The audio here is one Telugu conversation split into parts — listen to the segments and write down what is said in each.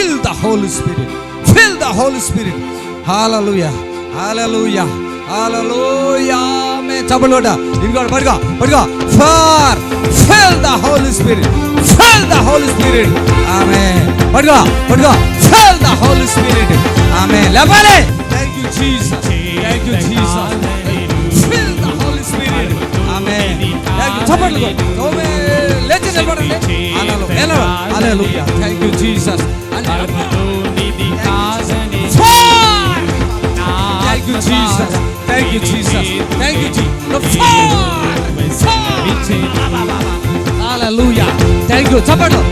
Fill the holy spirit fill the holy spirit hallelujah hallelujah hallelujah మే చపలోట ఇంకోటి పడుకో పడుకో far fill the holy spirit fill the holy spirit ఆమె పడుకో పడుకో ఫిల్ ద హోలీ స్పిరిట్ ఆమె లేపాలి thank you Jesus thank you Jesus fill the holy spirit ఆమె థ్యాంక్ యూ చప్పట్లు ఆమె లేచి నిలబడండి hallelujah hallelujah thank you Jesus Thank you, Jesus. Thank you, Jesus. The fire. Hallelujah. Thank you. చప్పట్లు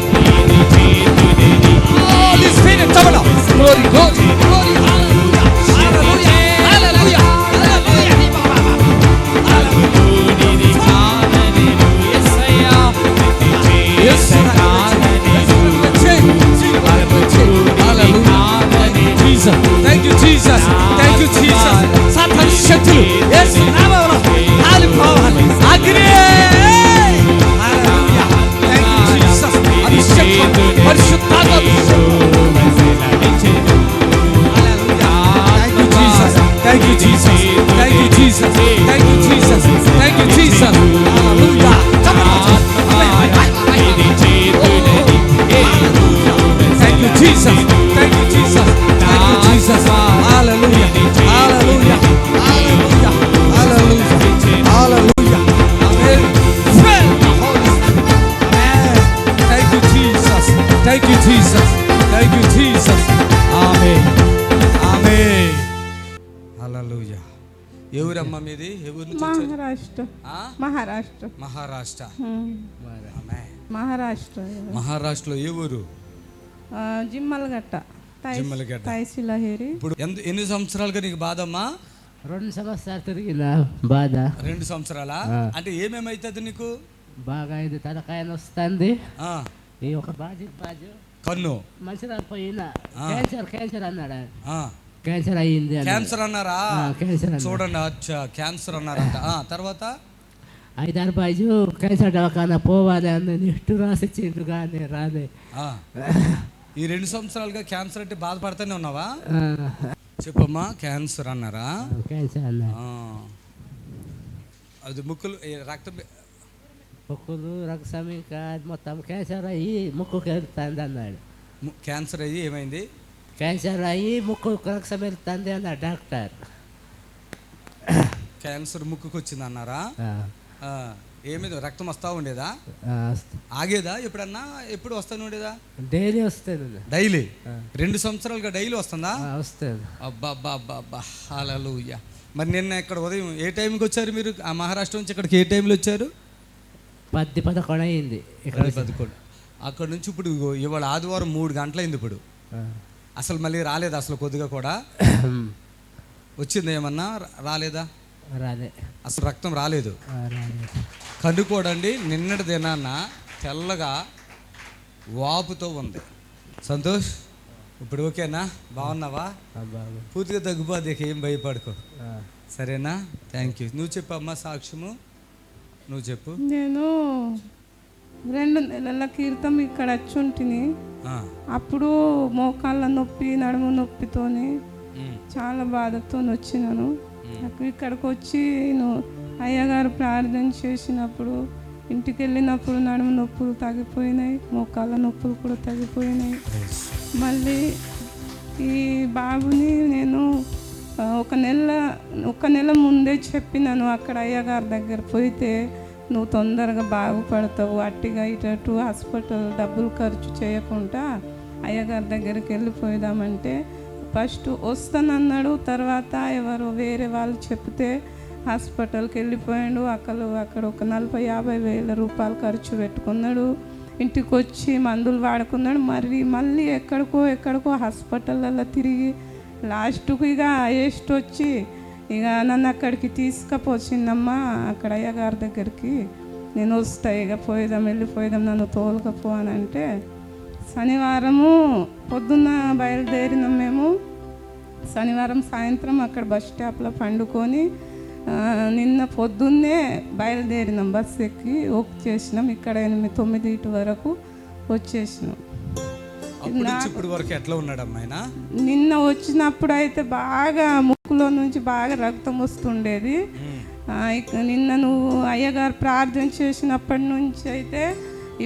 Hallelujah. ఎవరమ్మా మీది? ఎవరి? మహారాష్ట్ర. ఆ? మహారాష్ట్ర. మహారాష్ట్ర. మహారాష్ట్ర. మహారాష్ట్రలో ఏ ఊరు? ఆ, జిమ్మలగట్ట. జిమ్మలగట్ట. తైసిలహేరి ఇప్పుడు ఎన్ని సంవత్సరాలుగా నీకు బాధ అమ్మా రెండు సంవత్సరాలు తిరిగిన బాధ. రెండు సంవత్సరాలా. అంటే ఏమేమైతుంది నీకు? బాగా ఇది తలకాయ వస్తుంది. ఆ, ఈ ఒక బాజు బాజు కన్ను. మంచిగా పోయిన. క్యాన్సర్ క్యాన్సర్ అన్నాడు? ఆ, క్యాన్సర్ అయ్యింది అన్నాడు. క్యాన్సర్ అన్నారా? క్యాన్సర్. చూడండి అచ్చా క్యాన్సర్ అన్నారంట. తర్వాత? ఐదారు బాజు క్యాన్సర్ దవాఖాన పోవాలి అని నెక్స్ట్ రాసిచ్చిండు కానీ రాలే. ఈ రెండు సంవత్సరాలుగా క్యాన్సర్ అంటే బాధపడుతూనే ఉన్నావా? చెప్పమ్మా క్యాన్సర్ అన్నారా? క్యాన్సర్ అన్నాడు ఆ. అది ముక్కులు రక్తం ముక్కులు రక్తం ఇంకా మొత్తం క్యాన్సర్ అయ్యి ముక్కుకు వెళ్తుంది అన్నాడు క్యాన్సర్ అయ్యి ఏమైంది? క్యాన్సర్ అయ్యి ముక్కు రక్తం వెళ్తుంది అన్నాడు డాక్టర్ క్యాన్సర్ ముక్కుకు వచ్చింది అన్నారా ఏమైంది రక్తం వస్తా ఉండేదా? ఆగేదా ఎప్పుడన్నా? ఎప్పుడు వస్తాను ఉండేదా? డైలీ వస్తుంది డైలీ. రెండు సంవత్సరాలుగా డైలీ వస్తుందా? వస్తుంది అబ్బా అబ్బా అబ్బా అబ్బా హల్లెలూయా మరి నిన్న ఇక్కడ ఉదయం ఏ టైంకి వచ్చారు మీరు? ఆ మహారాష్ట్ర నుంచి ఇక్కడికి ఏ టైంలో వచ్చారు? పది పదకొండు అయింది. ఇక్కడ పది పదకొండు. అక్కడ నుంచి ఇప్పుడు ఇవాళ ఆదివారం మూడు గంటలైంది ఇప్పుడు. అసలు మళ్ళీ రాలేదు అసలు కొద్దిగా కూడా? వచ్చింది ఏమన్నా? రాలేదా? రాలే. అసలు రక్తం రాలేదు. ఆ, రాలే కన్ను కూడా అండి నిన్నటి దినాన్న తెల్లగా వాపుతో ఉంది. సంతోష్ ఇప్పుడు ఓకేనా? బాగున్నావా? పూర్తిగా తగ్గిపోద్ది ఇక ఏం భయపడుకో. సరేనా? Thank you. నువ్వు చెప్పు అమ్మా సాక్ష్యము. నువ్వు చెప్పు. నేను రెండు నెలల క్రితం ఇక్కడ వచ్చి ఉంటిని ఆ, అప్పుడు మోకాళ్ళ నొప్పి నడుము నొప్పితోని చాలా బాధతో వచ్చినాను. నాకు ఇక్కడికి వచ్చి నేను అయ్యగారు ప్రార్థన చేసినప్పుడు ఇంటికి వెళ్ళినప్పుడు నడుము నొప్పులు తగ్గిపోయినాయి మోకాళ్ళ నొప్పులు కూడా తగ్గిపోయినాయి. మళ్ళీ ఈ బాబుని నేను ఒక నెల ఒక నెల ముందే చెప్పినాను అక్కడ అయ్యగారి దగ్గర పోయితే. నువ్వు తొందరగా బాగుపడతావు. అట్టిగా ఇటు హాస్పిటల్ డబ్బులు ఖర్చు చేయకుండా అయ్యగారి దగ్గరికి వెళ్ళిపోదామంటే ఫస్ట్ వస్తానన్నాడు. తర్వాత ఎవరు వేరే వాళ్ళు చెప్తే హాస్పిటల్కి వెళ్ళిపోయాడు. అక్కడ అక్కడ ఒక నలభై యాభై వేల రూపాయలు ఖర్చు పెట్టుకున్నాడు. ఇంటికి వచ్చి మందులు వాడుకున్నాడు. మరి మళ్ళీ ఎక్కడికో ఎక్కడికో హాస్పిటల్లో తిరిగి లాస్ట్కి ఇక ఏస్ట్ వచ్చి ఇక నన్ను అక్కడికి తీసుకుపోచిందమ్మా అక్కడ అయ్యగారి దగ్గరికి. నేను వస్తా ఇక పోయేదాం వెళ్ళిపోయేదాం నన్ను తోలుకపో అని అంటే శనివారము పొద్దున్న బయలుదేరినాం మేము. శనివారం సాయంత్రం అక్కడ బస్ స్టాప్లో పండుకొని నిన్న పొద్దున్నే బయలుదేరినాం బస్ ఎక్కి ఓక్ చేసినాం. ఇక్కడ ఎనిమిది తొమ్మిది ఇటు వరకు వచ్చేసినాం. నుంచి ఇప్పుడు వరకు ఎట్లా ఉన్నాడమ్మా ఆయన? నిన్న వచ్చినప్పుడు అయితే బాగా ముక్కులో నుంచి బాగా రక్తం వస్తుండేది. నిన్న నువ్వు అయ్యగారు ప్రార్థన చేసినప్పటి నుంచి అయితే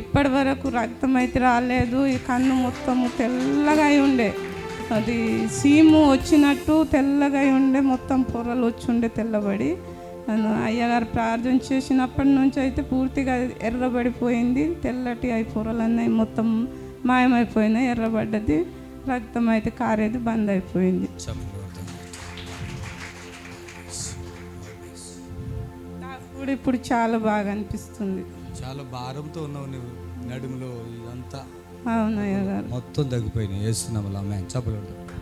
ఇప్పటి వరకు రక్తం అయితే రాలేదు. ఈ కన్ను మొత్తము తెల్లగా అయి ఉండే. అది సీము వచ్చినట్టు తెల్లగా ఉండే మొత్తం పొరలు వచ్చి ఉండే తెల్లబడి. అయ్యగారు ప్రార్థన చేసినప్పటి నుంచి అయితే పూర్తిగా ఎర్రబడిపోయింది. తెల్లటి అయి పొరలన్నీ మొత్తం మాయమైపోయినాయి ఎర్రబడ్డది రక్తం అయితే కారేది బంద్ అయిపోయింది కూడా ఇప్పుడు చాలా బాగా అనిపిస్తుంది. చాలా భారంతో ఉన్నావు నువ్వు నడుములో ఇదంతా. అవునయ్య గారు. మొత్తం తగ్గిపోయినాయి. వేస్తున్నాము ఆమె చప్పలు కొడతాం.